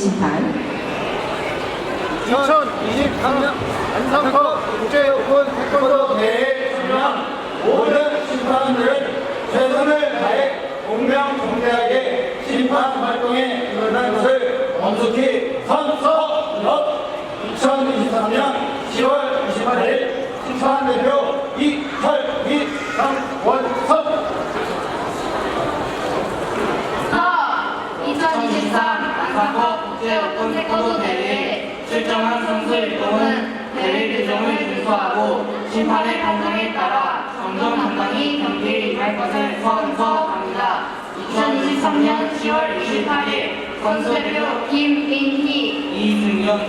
심판. 2023년 안상커 국제오픈 태권도 대회에 참여한 모든 심판들은 최선을 다해 공명정대하게 심판 활동에 임하는 것을 엄숙히 선서하여 2023년 10월 28일 심판대표 이철미 강원석 2023 안산커 국제오픈 태권도 대회에 출전한 선수 일동은 대회 규정을 준수하고 심판의 판정에 따라 정정당당히 경기에 임할 것을 선서합니다. 2023년 10월 28일 선수대표 김인희 이승현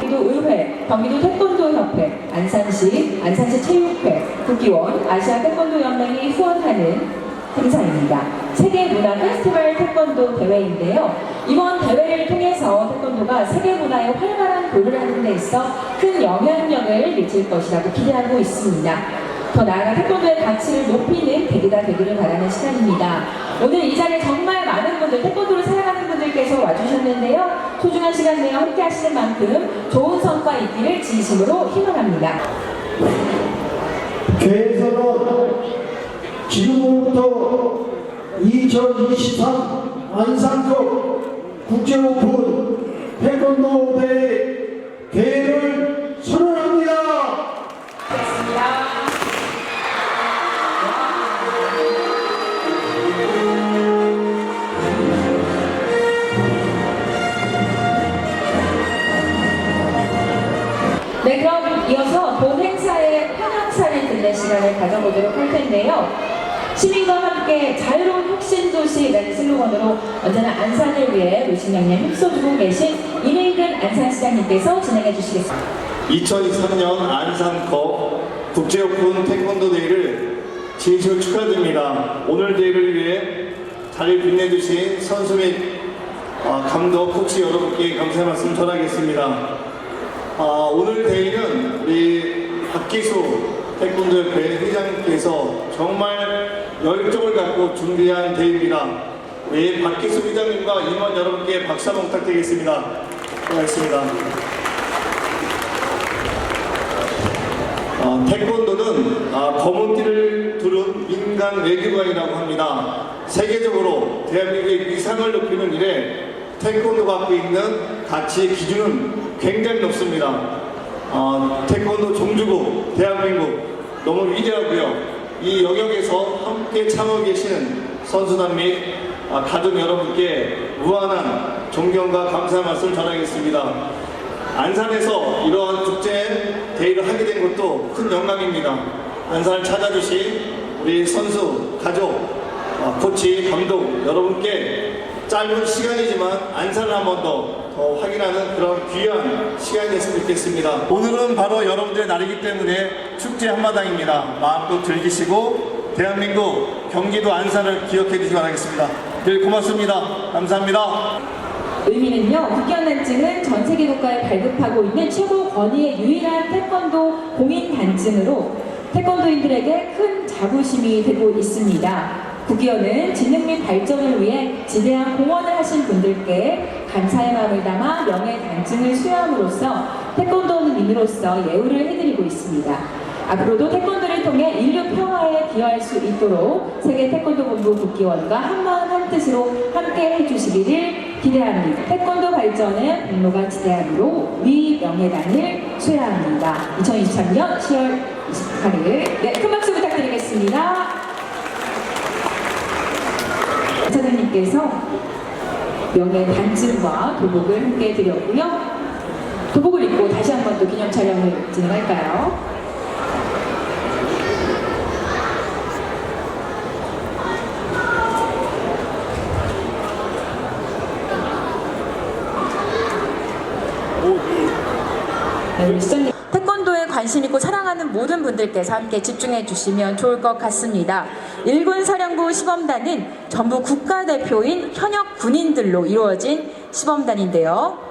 경기도 의회, 경기도 태권도 협회, 안산시, 안산시 체육회, 국기원, 아시아 태권도 연맹이 후원하는 행사입니다. 세계 문화 페스티벌 태권도 대회인데요. 이번 대회를 통해서 태권도가 세계 문화에 활발한 도를 하는 데 있어 큰 영향력을 미칠 것이라고 기대하고 있습니다. 더 나아가 태권도의 가치를 높이는 계기가 되기를 바라는 시간입니다. 오늘 이 자리에 정말 많은 분들, 태권도를 사랑하는 분들께서 와주셨는데요. 소중한 시간 내어 함께 하시는 만큼 좋은 성과 있기를 진심으로 희망합니다. 개에서는 지금부터 2023 안산컵 국제 오픈 태권도 대회 개회를 선언합니다. 네, 그럼 이어서 본 행사의 환영사를 듣는 시간을 가져보도록 할 텐데요. 시민과 함께 자유로운 혁신 도시라는 슬로건으로 언제나 안산을 위해 무신양념 힘써주고 계신 이민근 안산시장님께서 진행해 주시겠습니다. 2023년 안산컵 국제오픈 태권도 대회를 진심으로 축하드립니다. 오늘 대회를 위해 자리를 빛내주신 선수 및 어, 감독, 코치 여러분께 감사의 말씀 전하겠습니다. 아, 오늘 대회는 우리 박기수 태권도협회 회장님께서 정말 열정을 갖고 준비한 대회입니다. 우리 박기수 회장님과 임원 여러분께 박수 한번 부탁드리겠습니다. 고맙습니다. 어, 태권도는 아, 검은 띠를 두른 인간 외교관이라고 합니다. 세계적으로 대한민국의 위상을 높이는 일에 태권도가 갖고 있는 가치 기준은 굉장히 높습니다. 어, 태권도 종주국 대한민국 너무 위대하고요. 이 영역에서 함께 참여 계시는 선수단 및 아, 가족 여러분께 무한한 존경과 감사의 말씀 전하겠습니다. 안산에서 이러한 축제 대회를 하게 된 것도 큰 영광입니다. 안산을 찾아주신 우리 선수, 가족, 어, 코치, 감독 여러분께 짧은 시간이지만 안산을 한 번 더 더 확인하는 그런 귀한 시간이 됐으면 좋겠습니다. 오늘은 바로 여러분들의 날이기 때문에 축제 한마당입니다. 마음껏 즐기시고 대한민국 경기도 안산을 기억해 주시기 바라겠습니다. 늘 고맙습니다. 감사합니다. 의미는요, 국견단증은 전 세계 국가에 발급하고 있는 최고 권위의 유일한 태권도 공인 단증으로 태권도인들에게 큰 자부심이 되고 있습니다. 국기원은 진흥 및 발전을 위해 지대한 공헌을 하신 분들께 감사의 마음을 담아 명예 단증을 수여함으로써 태권도는 인으로서 예우를 해드리고 있습니다. 앞으로도 태권도를 통해 인류 평화에 기여할 수 있도록 세계 태권도 본부 국기원과 한마음 한뜻으로 함께 해주시기를 기대합니다. 태권도 발전은 공로가 지대하므로 위 명예단을 수여합니다. 2023년 10월 28일 네, 큰 박수 부탁드리겠습니다. 차장님께서 명예 단증과 도복을 함께 드렸고요. 도복을 입고 다시 한번 또 기념 촬영을 진행할까요? 네. 태권도에 관심 있고 사랑하는 모든 분들께서 함께 집중해 주시면 좋을 것 같습니다. 일군 사령부 시범단은 전부 국가대표인 현역 군인들로 이루어진 시범단인데요.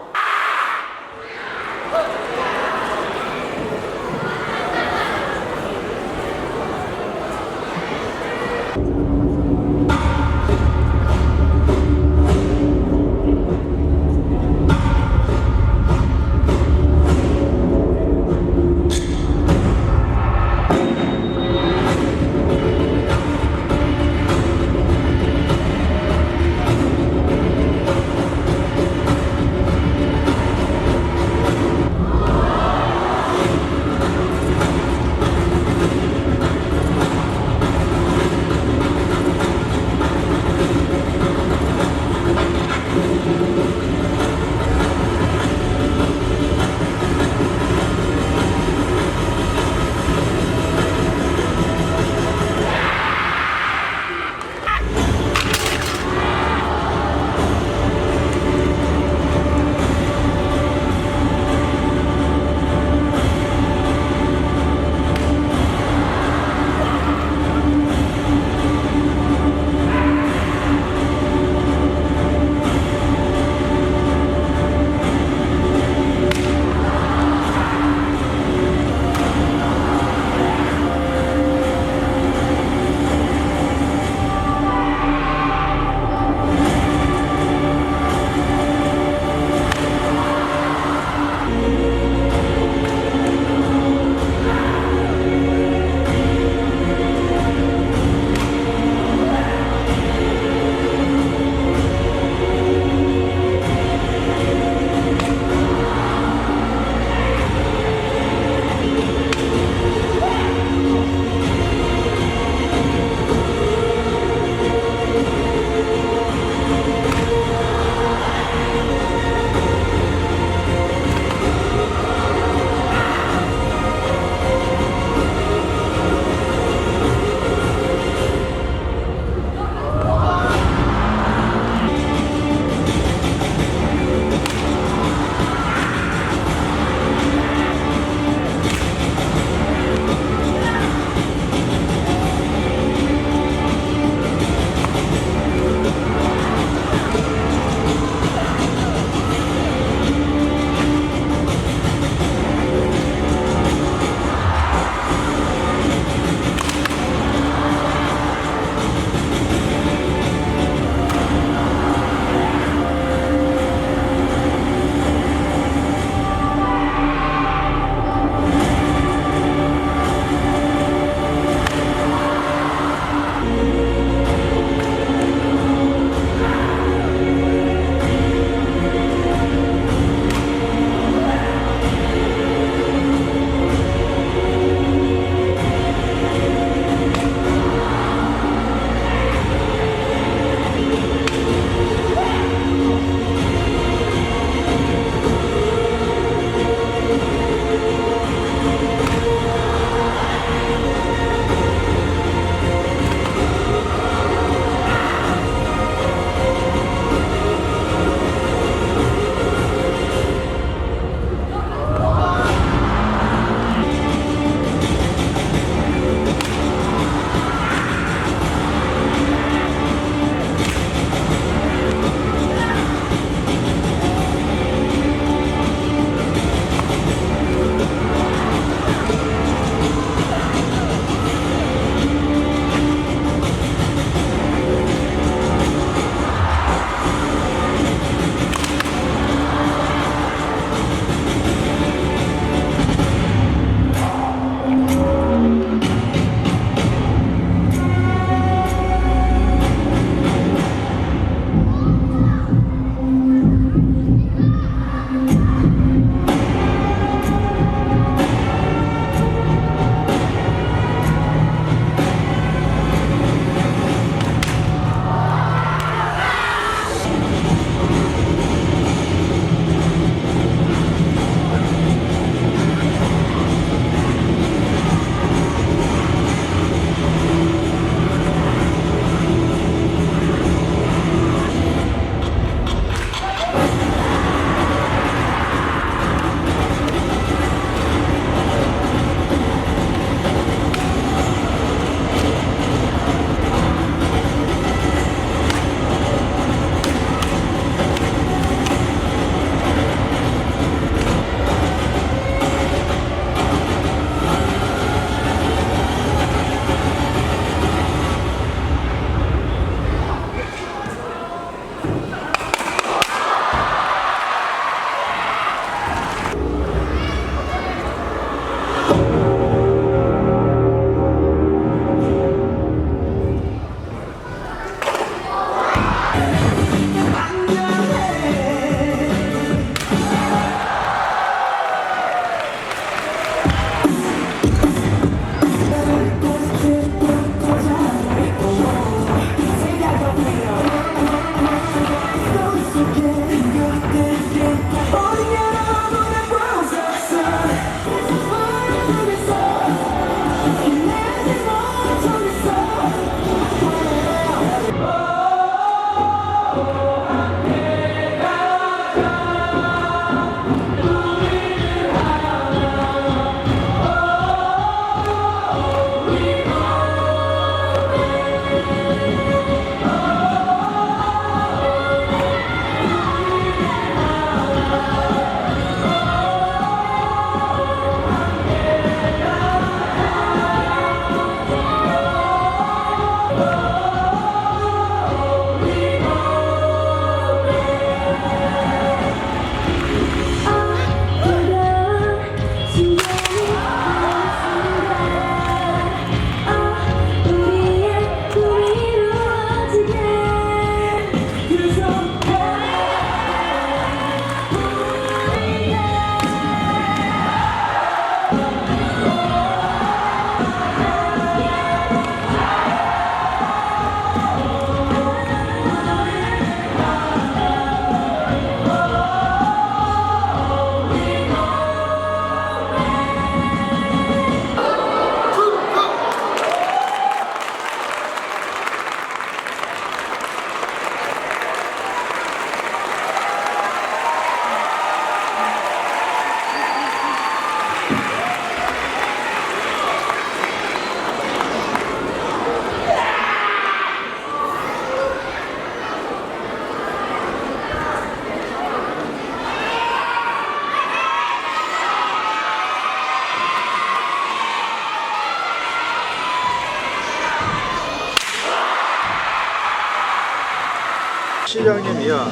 시장님이야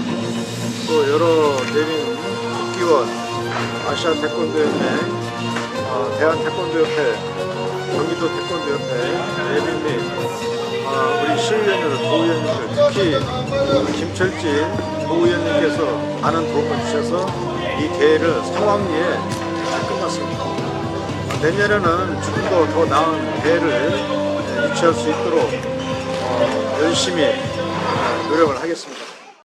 또 여러 대민 국기원 아시아 태권도연맹 어, 대한 태권도협회 경기도 태권도협회 예빈 및 어, 우리 시의원들 도의원님들 특히 김철진 도의원님께서 많은 도움을 주셔서 이 대회를 상황리에 잘 끝났습니다. 내년에는 조금 더, 더 나은 대회를 유치할 수 있도록 어, 열심히 노력을 하겠습니다.